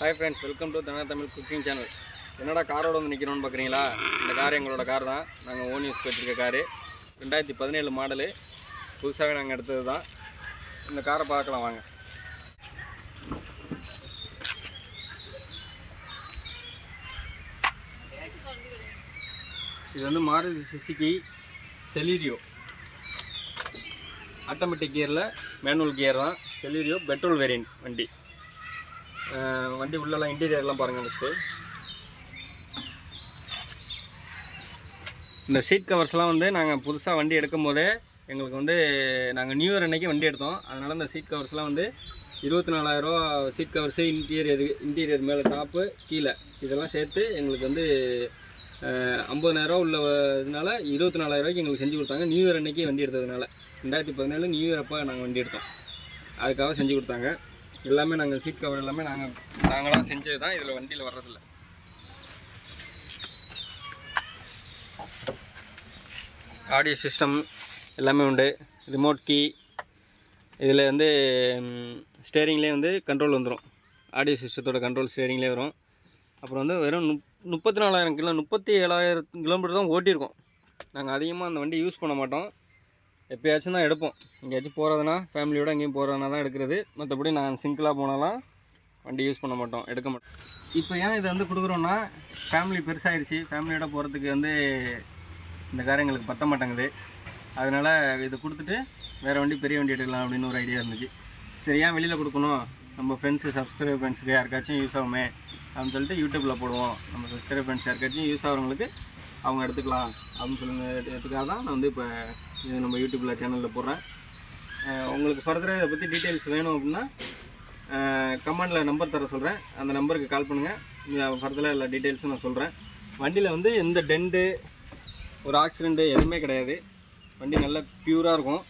Hi friends welcome to Tamil Tamil cooking channel என்னடா காரோட வந்து நிற்கிறோன்னு பார்க்குறீங்களா இந்த கார் எங்களோட கார் தான். நாங்கள் ஓன் யூஸ் வச்சுருக்க காரு ரெண்டாயிரத்தி பதினேழு மாடலு புதுசாகவே நாங்கள் எடுத்தது தான். இந்த காரை பார்க்கலாம் வாங்க. இது வந்து மாருதி சுசுகி செலீரியோ ஆட்டோமேட்டிக் கியரில் மேனுவல் கியர் தான். செலீரியோ பெட்ரோல் வேரியன்ட் வண்டி. வண்டி உள்ளெல்லாம் இன்டீரியர்லாம் பாருங்கள் ஃபஸ்ட்டு இந்த சீட் கவர்ஸ்லாம் வந்து நாங்கள் புதுசாக வண்டி எடுக்கும் போதே எங்களுக்கு வந்து நாங்கள் நியூ இயர் அன்னைக்கு வண்டி எடுத்தோம். அதனால் இந்த சீட் கவர்ஸ்லாம் வந்து இருபத்தி நாலாயிரரூவா சீட் கவர்ஸு இன்டீரியர் இன்டீரியர் மேலே டாப்பு கீழே. இதெல்லாம் சேர்த்து எங்களுக்கு வந்து ஐம்பதாயிரரூவா உள்ள இதனால இருபத்தி நாலாயிரரூவாய்க்கு எங்களுக்கு செஞ்சு கொடுத்தாங்க. நியூ இயர் அன்னைக்கு வண்டி எடுத்ததுனால. ரெண்டாயிரத்தி பதினேழு நியூ இயர் அப்போ நாங்கள் வண்டி எடுத்தோம். அதுக்காக செஞ்சு கொடுத்தாங்க. எல்லாமே நாங்கள் சீட் கவர் எல்லாமே நாங்கள் நாங்களாக செஞ்சது தான். இதில் வண்டியில் வர்றதில்ல. ஆடியோ சிஸ்டம் எல்லாமே உண்டு. ரிமோட் கீ இதில் வந்து ஸ்டேரிங்லேயே வந்து கண்ட்ரோல் வந்துடும் ஆடியோ சிஸ்டத்தோட கண்ட்ரோல் ஸ்டேரிங்லேயே வரும். அப்புறம் வந்து வெறும் முப் முப்பத்தி நாலாயிரம் கிலோ முப்பத்தி ஏழாயிரம் கிலோமீட்டர் தான் ஓட்டியிருக்கோம். நாங்கள் அதிகமாக அந்த வண்டி யூஸ் பண்ண மாட்டோம். எப்பயாச்சும் தான் எடுப்போம். எங்கேயாச்சும் போகிறதுனா ஃபேமிலியோடு எங்கேயும் போகிறதுனா தான் எடுக்கிறது. மற்றபடி நான் சிங்கிளாக போனாலாம் வண்டி யூஸ் பண்ண மாட்டோம் எடுக்க மாட்டோம். இப்போ ஏன் இதை வந்து கொடுக்குறோன்னா ஃபேமிலி பெருசாகிடுச்சு ஃபேமிலியோட போகிறதுக்கு வந்து இந்த காரம் எங்களுக்கு பற்ற மாட்டேங்குது. அதனால் இதை கொடுத்துட்டு வேறு வண்டி பெரிய வண்டி எடுக்கலாம் அப்படின்னு ஒரு ஐடியா இருந்துச்சு. சரி ஏன் வெளியில் கொடுக்கணும்? நம்ம ஃப்ரெண்ட்ஸு சப்ஸ்கிரைபர் ஃப்ரெண்ட்ஸுக்கு யாருக்காச்சும் யூஸ் ஆகுமே அப்படின்னு சொல்லிட்டு யூடியூப்பில் போடுவோம். நம்ம சப்ஸ்கிரைபர் ஃப்ரெண்ட்ஸ் யாருக்காச்சும் யூஸ் ஆகிறவங்களுக்கு அவங்க எடுத்துக்கலாம் அப்படின்னு சொல்லுங்கிறதுக்காக தான் நான் வந்து இப்போ இது நம்ம யூடியூப்பில் சேனலில் போடுறேன். உங்களுக்கு ஃபர்தராக இதை பற்றி டீட்டெயில்ஸ் வேணும் அப்படின்னா கமெண்டில் நம்பர் தர சொல்கிறேன் அந்த நம்பருக்கு கால் பண்ணுங்கள் ஃபர்தராக எல்லா டீட்டெயில்ஸும் நான் சொல்கிறேன் வண்டியில் வந்து எந்த டென்ட்டு ஒரு ஆக்சிடெண்ட்டு எதுவுமே கிடையாது. வண்டி நல்லா ப்யூராக இருக்கும்.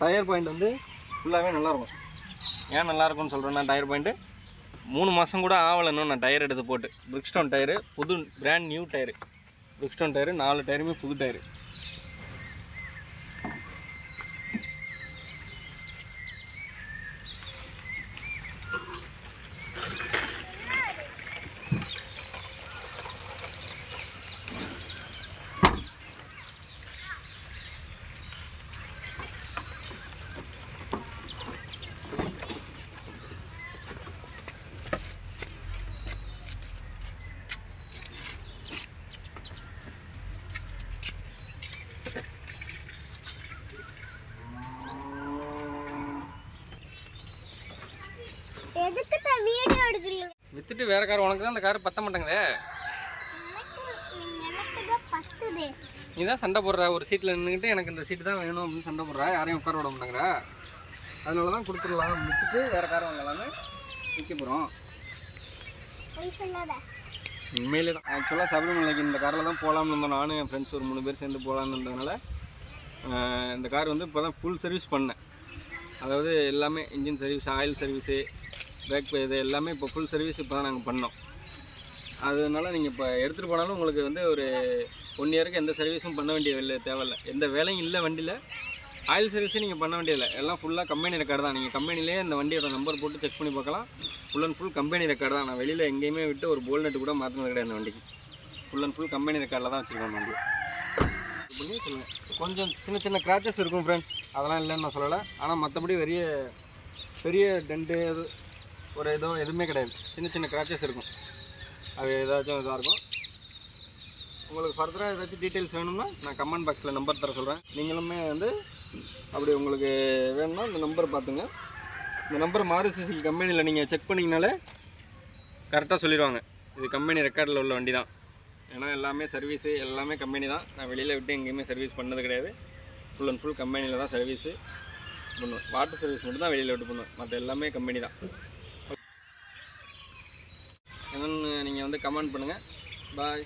டயர் பாயிண்ட் வந்து ஃபுல்லாகவே நல்லாயிருக்கும் ஏன் நல்லாயிருக்கும்னு சொல்கிறேன்னா டயர் பாயிண்ட்டு மூணு மாதம் கூட ஆகலைன்னு நான் டயர் எடுத்து போட்டு. பிரிக்ஸ்டோன் டயரு புது brand new tyre. Bridgestone tyre நாலு டயருமே புது டயரு. எதுக்கு தான் வீடியோ எடுக்கிறீங்க? விற்றுட்டு வேறு கார் உனக்கு தான் அந்த கார் பத்த மாட்டேங்குதே. நீ தான் சண்டை போடுற ஒரு சீட்டில் நின்றுக்கிட்டு எனக்கு இந்த சீட்டு தான் வேணும் அப்படின்னு சண்டை போடுற யாரையும் உட்கார விட மாட்டேங்கிற. அதனால தான் கொடுத்துடலாம் விட்டுட்டு வேறு கார் வாங்கலாம்னு விற்க போகிறோம் உண்மையிலே தான். ஆக்சுவலாக சபரிமலைக்கு இந்த காரில் தான் போகலாம்னு இருந்தோம். நானும் என் ஃப்ரெண்ட்ஸ் ஒரு மூணு பேர் சேர்ந்து போகலான்னு இருந்ததுனால இந்த கார் வந்து இப்போ தான் ஃபுல் சர்வீஸ் பண்ணேன். அதாவது எல்லாமே engine service oil service back இது எல்லாமே இப்போ ஃபுல் சர்வீஸ் இப்போ தான் நாங்கள் பண்ணோம். அதனால நீங்கள் இப்போ எடுத்துகிட்டு போனாலும் உங்களுக்கு வந்து ஒரு ஒன் இயருக்கு எந்த சர்வீஸும் பண்ண வேண்டிய இல்லை தேவையில்ல. எந்த வேலையும் இல்லை வண்டியில். ஆயில் சர்வீஸும் நீங்கள் பண்ண வேண்டியதில்லை. எல்லாம் ஃபுல்லாக கம்பெனி ரெக்கார்டு தான். நீங்கள் கம்பெனிலே இந்த வண்டியோட நம்பர் போட்டு செக் பண்ணி பார்க்கலாம். Full and full company record தான். நான் வெளியில் எங்கேயுமே விட்டு ஒரு போல் நட்டு கூட மாற்றினது கிடையாது அந்த வண்டிக்கு. ஃபுல் அண்ட் ஃபுல் கம்பெனி ரெக்கார்டில் தான் வச்சுருக்கோம் வண்டி பண்ணி சொல்லுங்கள் கொஞ்சம் சின்ன சின்ன கிராச்சஸ் இருக்கும் ஃப்ரெண்ட் அதெல்லாம் இல்லைன்னு நான் சொல்லலை. ஆனால் மற்றபடி பெரிய பெரிய டென்ட்டு ஒரு இதோ எதுவுமே கிடையாது. சின்ன சின்ன கிராச்சஸ் இருக்கும். அது ஏதாச்சும் இதாக இருக்கும். உங்களுக்கு ஃபர்தராக ஏதாச்சும் டீட்டெயில்ஸ் வேணும்னா நான் கமெண்ட் பாக்ஸில் நம்பர் தர சொல்கிறேன் நீங்களுமே வந்து அப்படி உங்களுக்கு வேணும்னா இந்த நம்பரை பார்த்துங்க. இந்த நம்பர் மாருசி கம்பெனியில் நீங்கள் செக் பண்ணிங்கனாலே கரெக்டாக சொல்லிடுவாங்க. இது கம்பெனி ரெக்கார்டில் உள்ள வண்டி தான் ஏன்னா எல்லாமே சர்வீஸு எல்லாமே கம்பெனி தான். நான் வெளியில் விட்டு எங்கேயுமே சர்வீஸ் பண்ணது கிடையாது. ஃபுல் அண்ட் ஃபுல் கம்பெனியில் தான் சர்வீஸு பண்ணுவேன். வாட்டர் சர்வீஸ் மட்டும் தான் வெளியில் விட்டு பண்ணுவேன். மற்ற எல்லாமே கம்பெனி தான். என்னென்னு நீங்கள் வந்து கமெண்ட் பண்ணுங்கள் பாய்